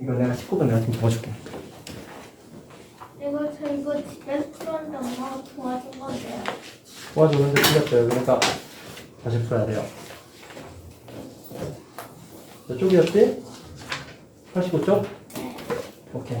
이거 내가 19번 내가 지금 적어줄게. 이거 저 이거 집에서 풀었는데 엄마가 도와준 건데요. 도와주는데 틀렸어요. 그러니까 다시 풀어야 돼요. 몇 쪽이었지? 85쪽? 오케이.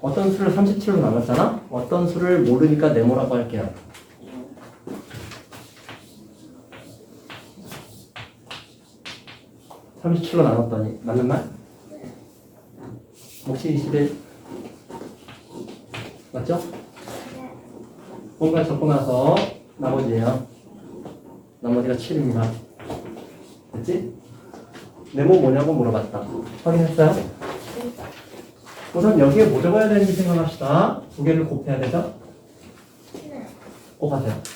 어떤 수를 37로 나눴잖아? 어떤 수를 모르니까 네모라고 할게요. (37로) 나눴더니 맞는 말? 몫이 21 맞죠? 뭔가 적고 나서 나머지예요 나머지가 7입니다 됐지? 네모 뭐냐고 물어봤다 확인했어요? 우선 여기에 뭐 적어야 되는지 생각합시다 두 개를 곱해야 되죠? 네. 곱하세요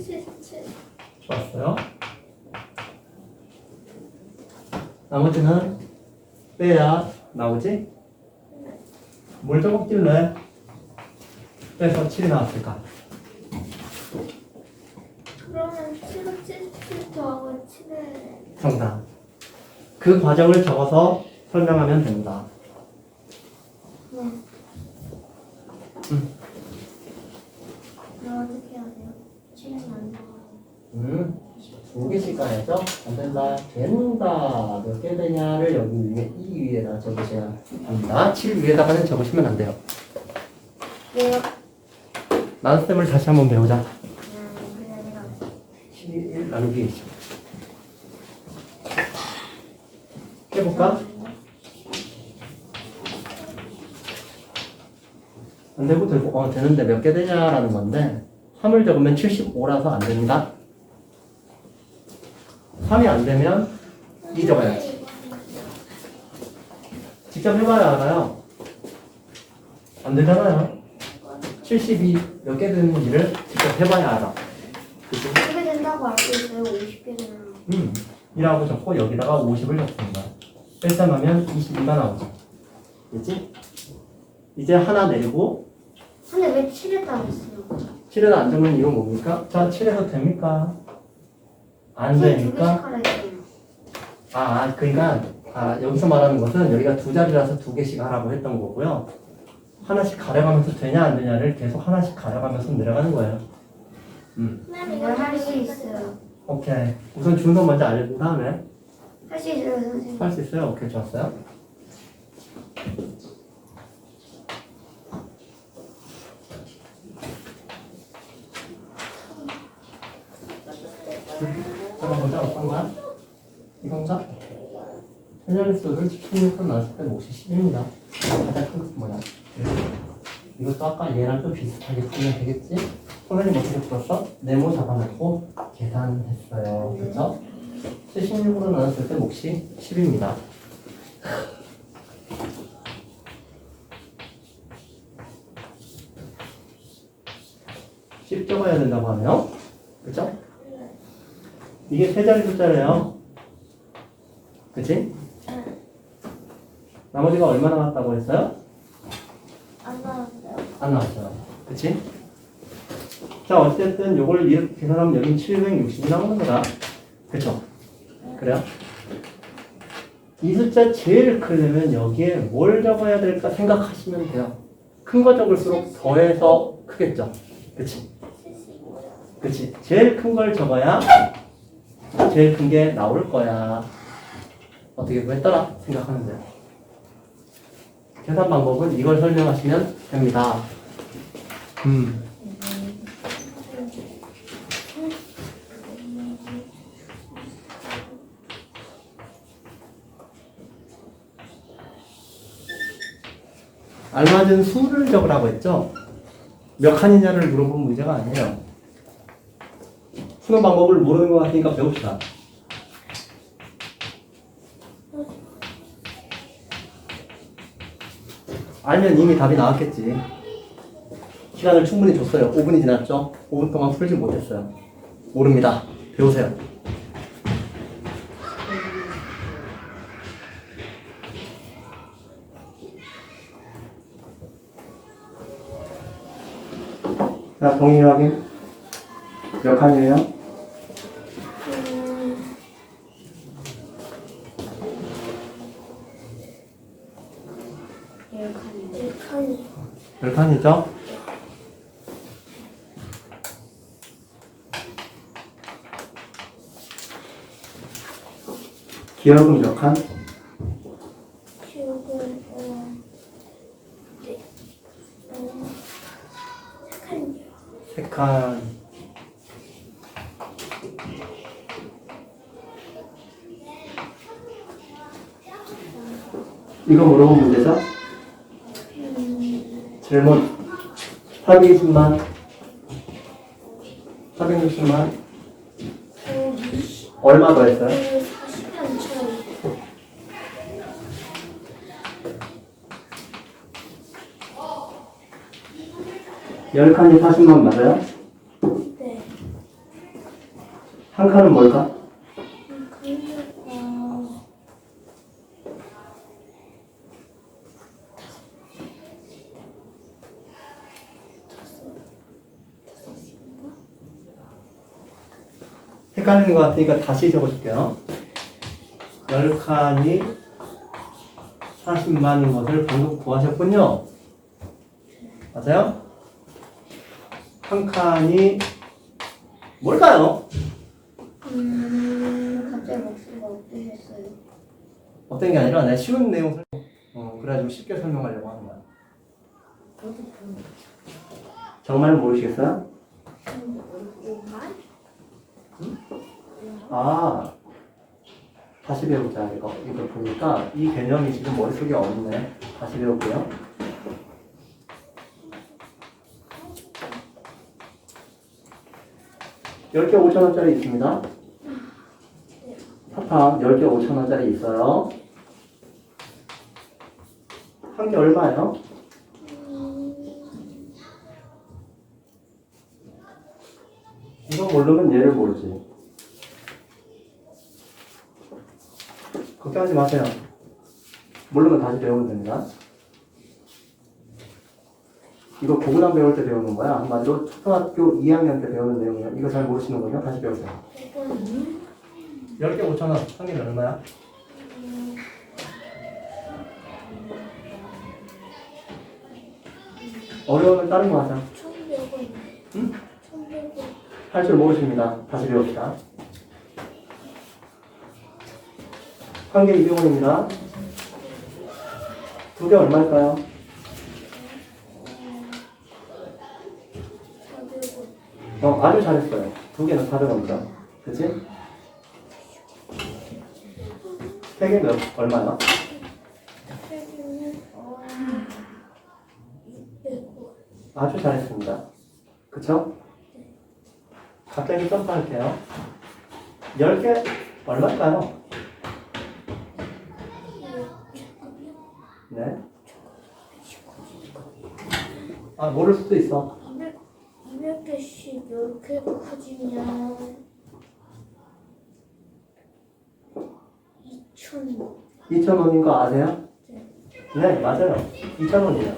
칠십칠. 좋았어요 나머지는 빼야 나오지? 뭘 적었길래 빼서 7이 나왔을까? 그러면 더하고 정답. 그 과정을 적어서 설명하면 된다. 네. 음. 그럼 어떻게 해야 돼요? 칠은 안 나와요. 음, 가야죠? 안 된다. 된다. 몇 개 되냐를 여기 위에, 이 위에다 적으셔야 합니다. 7 위에다가는 적으시면 안 돼요. 왜요? 나눗셈을 다시 한번 배우자. 음, 그게 아니라 11 나누기 20. 해볼까? 안 되고 되고, 어, 되는데 몇 개 되냐라는 건데, 3을 적으면 75라서 안 된다. 3이 안 되면 2 적어야지. 직접 해봐야 알아요. 안 되잖아요. 72 몇 개 되는지를 직접 해봐야 알아. 그치? 어떻게 된다고 알고 있어요? 50개 되면. 음, 1하고 적고 여기다가 50을 적습니다. 뺄셈하면 22가 나오죠. 그치? 이제 하나 내리고 근데 왜 7에 따랐어요? 7에다 안 적는 이유는 뭡니까? 자, 7에서 됩니까? 안? 하라 했잖아요. 아, 아, 그러니까 아, 여기서 말하는 것은 여기가 두 자리라서 두 개씩 하라고 했던 거고요. 하나씩 가려가면서 되냐 안 되냐를 계속 하나씩 가려가면서 내려가는 거예요. 음, 이걸 할수 있어요. 오케이. 우선 준선 먼저 알고 다음에 할 수 있어요, 선생님. 할 수 있어요? 오케이, 좋았어요. 잠깐 보자, 어떤 거야? 이건가? 세자리 수를 16번 나왔을 때 몫이 10입니다. 가장 큰 것은 뭐야? 이것도 아까 얘랑 좀 비슷하게 풀면 되겠지? 선생님 어떻게 풀었어? 네모 잡아놓고 계산했어요. 그죠? 76으로 나눴을 때 몫이 10입니다. 10 적어야 된다고 하네요. 그죠? 이게 세 자리 숫자래요. 그치? 나머지가 얼마 나왔다고 했어요? 안 나왔어요. 안 나왔어요. 그치? 자, 어쨌든 요걸 이렇게 계산하면 여긴 760이 나오는 거다. 그쵸? 그래요? 이 숫자 제일 크려면 여기에 뭘 적어야 될까 생각하시면 돼요. 큰 거 적을수록 더해서 크겠죠? 그치? 75요. 그치? 제일 큰 걸 적어야 제일 큰 게 나올 거야. 어떻게 구했더라? 생각하면 돼요. 계산 방법은 이걸 설명하시면 됩니다. 음. 알맞은 수를 적으라고 했죠? 몇 칸이냐를 물어본 문제가 아니에요. 푸는 방법을 모르는 것 같으니까 배웁시다. 알면 이미 답이 나왔겠지. 시간을 충분히 줬어요. 5분이 지났죠? 5분 동안 풀지 못했어요. 모릅니다. 배우세요. 자, 동의 확인. 몇 칸이에요? 음, 네 칸이. 열 칸이죠? 기억은 몇 칸? 어, 네, 어. 세 칸. 이거 물어본 문제죠? 음, 질문. 420만. 460만. 어, 20, 얼마 더 했어요? 40만 차이. 열 칸이 40만 맞아요? 네. 한 칸은 뭘까? 헷갈리는 것 같으니까 다시 적어줄게요. 열 칸이 40만인 것을 방금 구하셨군요. 맞아요? 한 칸이 뭘까요? 음, 갑자기 목소리가 없어졌어요. 어떤 게 아니라 내가 쉬운 내용 설 어, 그래가지고 쉽게 설명하려고 하는 거야. 정말 모르시겠어요? 오만? 아, 다시 배우자, 이거. 이거 보니까 이 개념이 지금 머릿속에 없네. 다시 배울게요. 열개 5천원짜리 있습니다. 사탕 10개 5천원짜리 있어요. 한 개 얼마예요? 이거 모르면 얘를 모르지. 걱정하지 마세요. 모르면 다시 배우면 됩니다. 이거 고구남 배울 때 배우는 거야. 한마디로 초등학교 2학년 때 배우는 내용이야. 이거 잘 모르시는군요. 다시 배우세요. 이건 10개 5천원. 한 개는 얼마야? 어려우면 다른 거 하자. 응? 천백 원. 할줄 모르십니다. 다시 배웁시다. 한 개 200원입니다. 두 개 얼마일까요? 어, 아주 잘했어요. 두 개는 400원이죠. 그치? 세 개는 얼마야? 세 개는 어, 육백 원. 아주 잘했습니다. 그쵸? 갑자기 점프할게요. 10개 얼마일까요? 네. 아, 모를 수도 있어. 200, 200개씩 이렇게 커지면 2천 2,000원인 거 아세요? 네. 네, 맞아요. 2,000원이에요.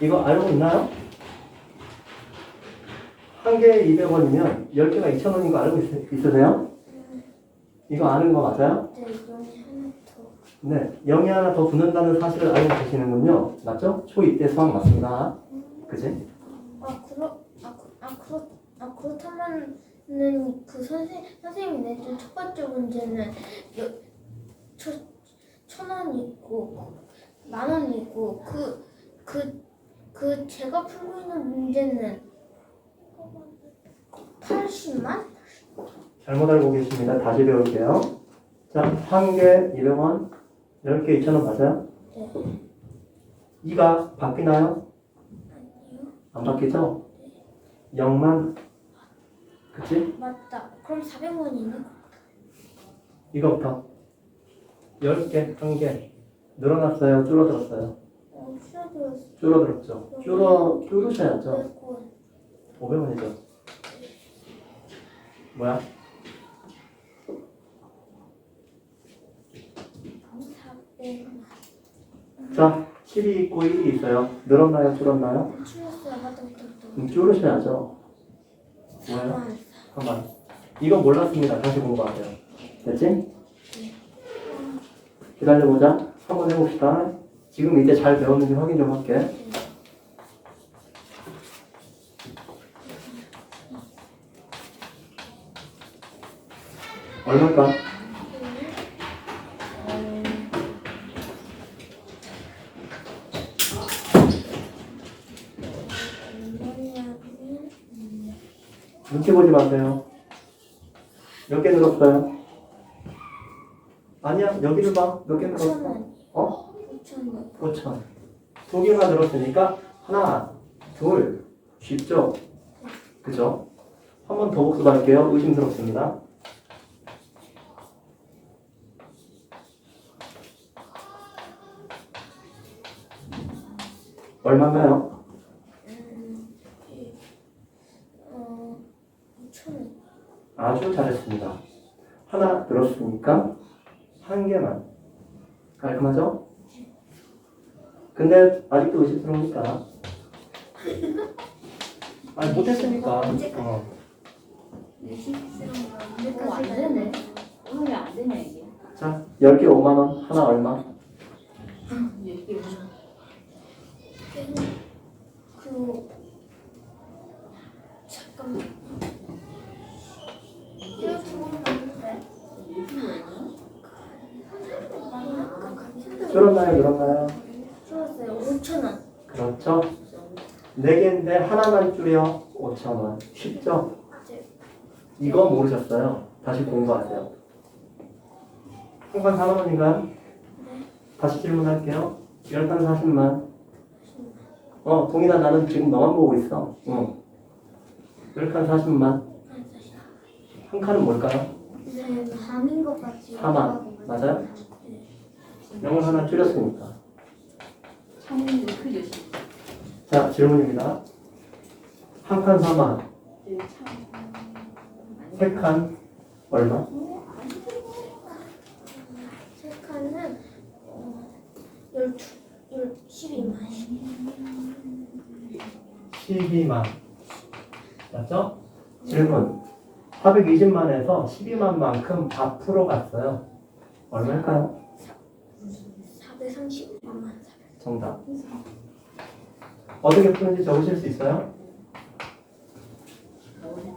이거 알고 있나요? 한 개에 200원이면 10개가 2,000원인 거 알고 있, 있으세요? 이거 아는 거 맞아요? 네, 이번에 하나 더. 네. 0이 하나 더 붙는다는 사실을 알고 계시는군요. 맞죠? 초2 때 수학 맞습니다. 그지? 아, 그렇, 아, 그- 아, 그렇, 아, 그렇다면은 그 선생, 선생님이 내준 첫 번째 문제는 여, 저, 천 원이 있고, 만 원이 있고, 그, 그, 그 제가 풀고 있는 문제는 80만? 잘못 알고 계십니다. 다시 배울게요. 자, 한 개 200원, 10개 2,000원 맞아요? 네. 2가 바뀌나요? 아니요. 안 바뀌죠? 0만 그치? 맞다. 그럼 400원이네. 이거부터 10개, 1개 늘어났어요? 줄어들었어요? 어, 줄어들었어. 줄어들었죠. 줄어 줄으셔야죠. 100원. 500원이죠. 뭐야? 400원. 자, 10이 있고 1이 있어요. 늘었나요? 줄었나요? 맞다, 맞다. 음, 줄으셔야죠. 뭐예요? 아, 잠깐만. 이거 몰랐습니다. 다시 공부하세요. 됐지? 기다려보자. 한번 해봅시다. 지금 이제 잘 배웠는지 확인 좀 할게. 눈치 보지 마세요. 몇 개 늘었어요? 아니야, 여기를 봐. 몇 개 늘었어? 5,000원. 어? 5,000원. 5천. 두 개가 늘었으니까 하나, 둘, 쉽죠? 그죠? 한 번 더 복습할게요. 의심스럽습니다. 얼마인가요? 음, 이, 어, 5,000원. 아주 잘했습니다. 하나 늘었으니까 한 개만. 깔끔하죠? 근데 아직도 의심스러우니까. 아니 못했으니까. 어. 어, 안 되네. 오늘 왜안 되냐 이게? 자, 10개 5만 원. 하나 얼마? 이게 그 잠깐만. 이거 두고 봤는데 맞나? 줄었나요? 늘었나요? 줄었어요. 5천 원. 그렇죠. 4개인데 하나만 줄여 5천 원. 쉽죠? 이거 모르셨어요. 다시 공부하세요. 한관 4만 원인가요? 다시 질문할게요. 10단 40만. 어, 동인아 나는 지금 너만 보고 있어. 응. 10칸 40만. 한 칸은 뭘까요? 네, 밤인 것 같지. 사만. 맞아요? 영을 하나 줄였으니까. 창문도 크죠. 자, 질문입니다. 한 칸 4만. 세칸 얼마? 세 칸은 어, 12, 12만. 12만. 맞죠? 질문. 420만에서 12만만큼 앞으로 갔어요. 얼마일까요? 435만. 정답. 어떻게 푸는지 적으실 수 있어요?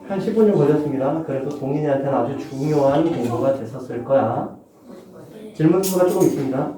한 10분 좀 걸렸습니다. 그래도 동인이한테는 아주 중요한 공부가 됐었을 거야. 질문 수가 조금 있습니다.